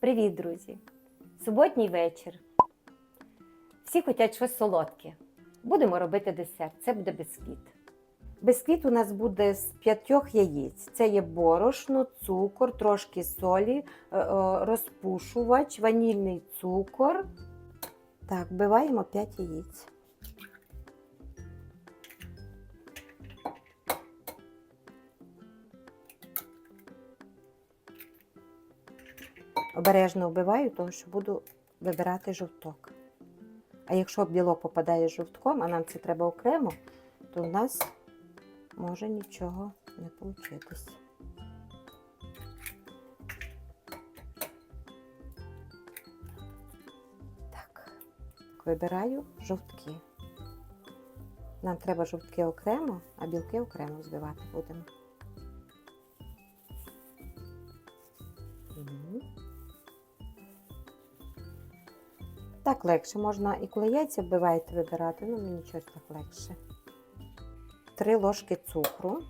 Привіт, друзі! Суботній вечір. Всі хочуть щось солодке. Будемо робити десерт. Це буде бісквіт. Бісквіт у нас буде з п'ятьох яєць. Це є борошно, цукор, трошки солі, е, е, розпушувач, ванільний цукор. Так, вбиваємо 5 яєць. Обережно вбиваю, тому що буду вибирати жовток. А якщо білок попадає жовтком, а нам це треба окремо, то в нас може нічого не получитись. Так, вибираю жовтки. Нам треба жовтки окремо, а білки окремо збивати будемо. Мгм. Так легше можна і коли яйця вбиваєте вибирати, ну мені щось так легше. Три ложки цукру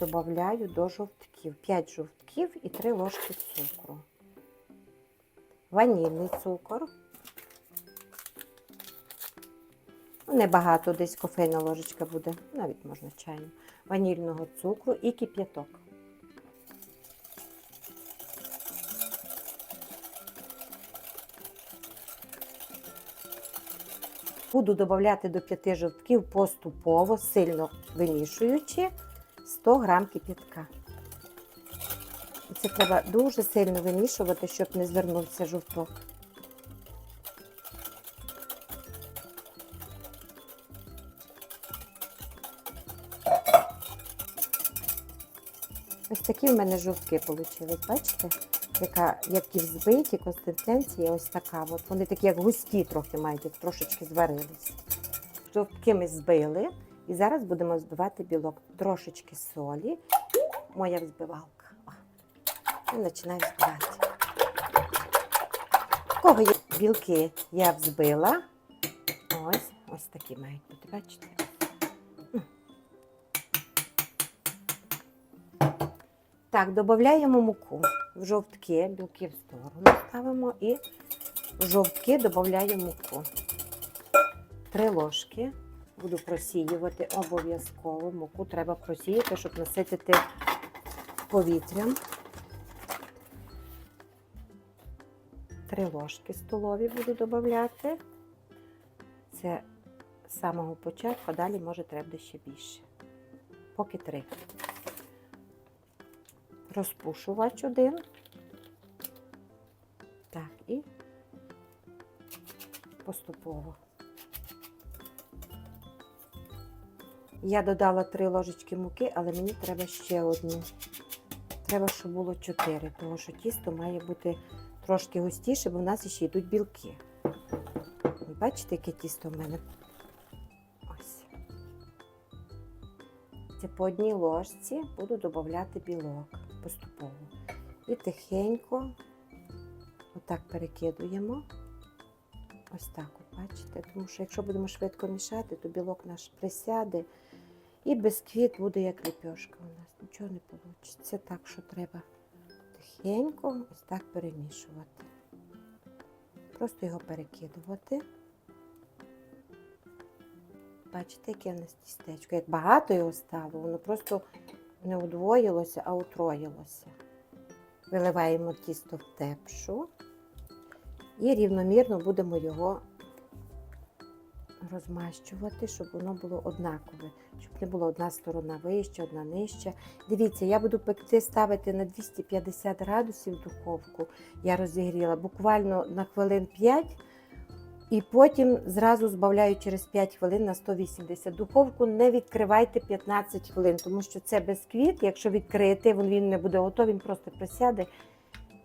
додаю до жовтків. 5 жовтків і 3 ложки цукру. Ванільний цукор. Ну, Небагато, десь кофейна ложечка буде, навіть можна чайну. Ванільного цукру і кип'яток. Буду додати до 5 жовтків поступово, сильно вимішуючи 100 грам кип'ятка. Це треба дуже сильно вимішувати, щоб не звернувся жовток. Ось такі в мене жовтки вийшли, бачите? Яка, які взбиті, консистенція ось така. От вони такі, як густі трохи мають, як трошечки зварились. Жовтки ми збили. І зараз будемо збивати білок. Трошечки солі і моя взбивалка. І починаю збивати. Кого є білки, я взбила. Ось, ось такі мають бути, бачите? Так, додаємо муку в жовтки, білки в сторону ставимо і в жовтки додаємо муку. Три ложки. Буду просіювати обов'язково. Муку треба просіяти, щоб наситити повітрям. Три ложки столові буду додати. Це з самого початку, далі може треба ще більше. Поки три розпушувач один. Так, і поступово. Я додала три ложечки муки, але мені треба ще одну. Треба, щоб було чотири, тому що тісто має бути трошки густіше, бо в нас ще йдуть білки. Бачите, яке тісто в мене? Ось. Це по одній ложці буду додати білок поступово. І тихенько отак перекидуємо. Ось так, от, бачите? Тому що якщо будемо швидко мішати, то білок наш присяде. І бісквіт буде як ліпьошка у нас. Нічого не вийде. Так, що треба тихенько ось так перемішувати. Просто його перекидувати. Бачите, яке в нас тістечко. Як багато його стало, воно просто не удвоїлося, а утроїлося. Виливаємо тісто в тепшу і рівномірно будемо його розмащувати, щоб воно було однакове, щоб не була одна сторона вища, одна нижча. Дивіться, я буду пекти ставити на 250 градусів духовку. Я розігріла буквально на хвилин 5. І потім зразу збавляю через 5 хвилин на 180. Духовку не відкривайте 15 хвилин, тому що це бисквіт. Якщо відкрити, він, він не буде готовий, він просто присяде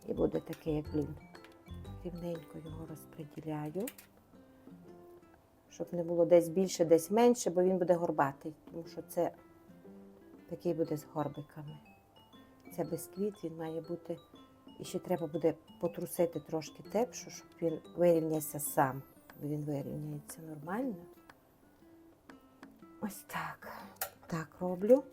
і буде такий, як блін. Рівненько його розподіляю, щоб не було десь більше, десь менше, бо він буде горбатий, тому що це такий буде з горбиками. Це бисквіт, він має бути. І ще треба буде потрусити трошки тепшу, щоб він вирівнявся сам. Він вирівняється нормально. Ось так. Так роблю.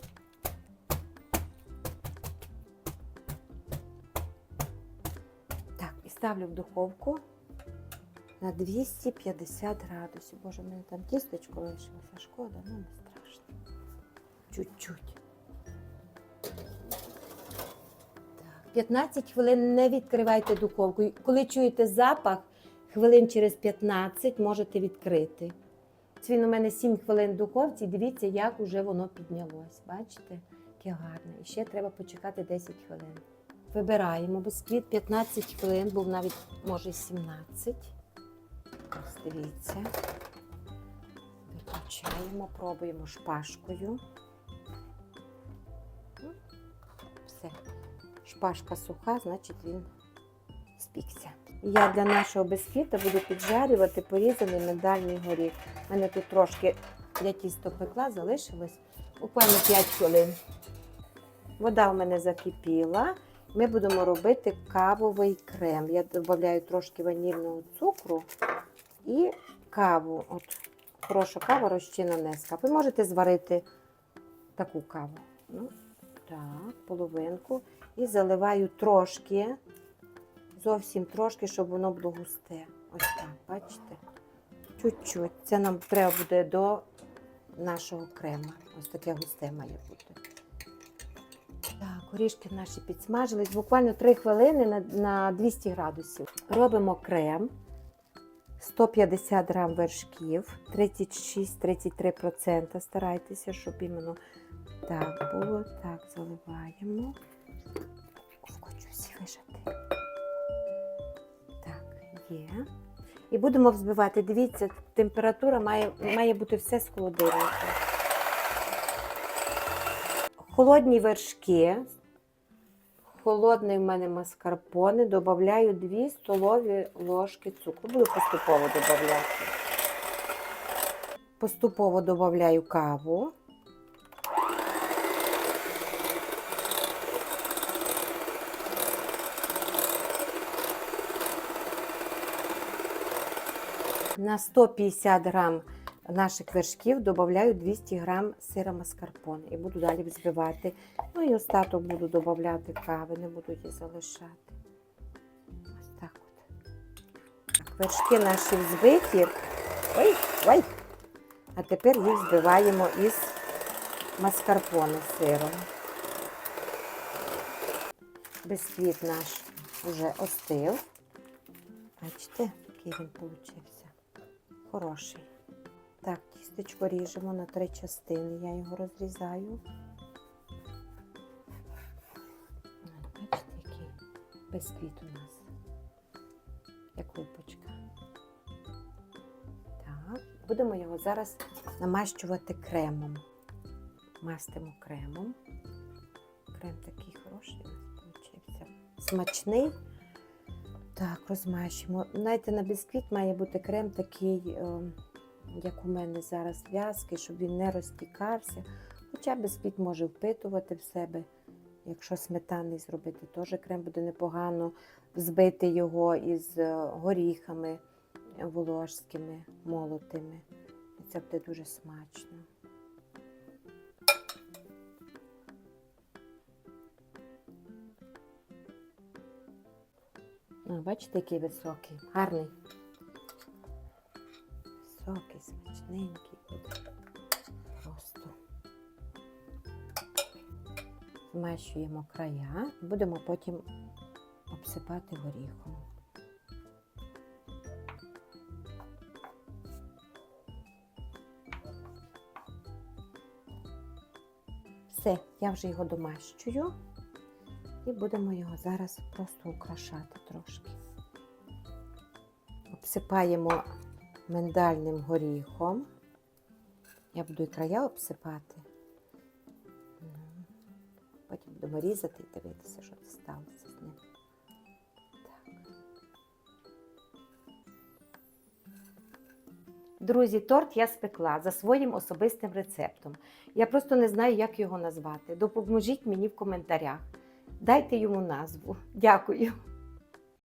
Так, і ставлю в духовку на 250 градусів. Боже, в мене там тістечко лишилося. Шкода, ну не страшно. Чуть-чуть. 15 хвилин не відкривайте духовку. Коли чуєте запах, хвилин через 15 можете відкрити. Це він у мене 7 хвилин в духовці. Дивіться, як уже воно піднялось. Бачите? Яке гарне. І ще треба почекати 10 хвилин. Вибираємо бисквіт 15 хвилин, був навіть може 17. Ось дивіться. Виключаємо, пробуємо шпажкою. Все. Шпажка суха, значить він спікся. Я для нашого бисквіта буду піджарювати порізаний миндальний горіх. У мене тут трошки я тісто пекла, залишилось буквально 5 хвилин. Вода у мене закипіла. Ми будемо робити кавовий крем. Я додаю трошки ванільного цукру і каву. От, хороша кава розчина неска. Ви можете зварити таку каву. Ну, так, половинку. І заливаю трошки, зовсім трошки, щоб воно було густе. Ось так, бачите? Чуть-чуть. Це нам треба буде до нашого крема. Ось таке густе має бути. Так, горішки наші підсмажились. Буквально 3 хвилини на, на 200 градусів. Робимо крем. 150 грам вершків, 36-33%. Старайтеся, щоб іменно так було. Так, заливаємо. Є. І будемо взбивати. Дивіться, температура має, має бути все з холодильника. Холодні вершки. Холодний в мене маскарпоне. Додаю 2 столові ложки цукру. Буду поступово додавати. Поступово додаю каву. На 150 грам наших вершків додаю 200 грам сира маскарпоне і буду далі взбивати. Ну і остаток буду додати кави, не буду її залишати. Ось так от. Так, вершки наші взбиті. Ой, ой. А тепер їх збиваємо із маскарпоне сиром. Бисквіт наш вже остив. Бачите, який він получився. Хороший. Так, тістечко ріжемо на три частини. Я його розрізаю. Бачите, який бисквіт у нас. Як лупочка. Так, будемо його зараз намащувати кремом. Мастимо кремом. Крем такий хороший у нас получився. Смачний. Так, розмащуємо. Знаєте, на бісквіт має бути крем такий, е, як у мене зараз, в'язкий, щоб він не розтікався. Хоча бісквіт може впитувати в себе. Якщо сметаний зробити, теж крем буде непогано. Взбити його із е, горіхами волошськими, молотими. І це буде дуже смачно. Бачите, який високий, гарний. Високий, смачненький буде. Просто. Змащуємо края, будемо потім обсипати горіхом. Все, я вже його домащую. І будемо його зараз просто украшати трошки. Обсипаємо миндальним горіхом. Я буду і края обсипати. Потім будемо різати і дивитися, що це сталося з ним. Друзі, торт я спекла за своїм особистим рецептом. Я просто не знаю, як його назвати. Допоможіть мені в коментарях. Дайте йому назву. Дякую.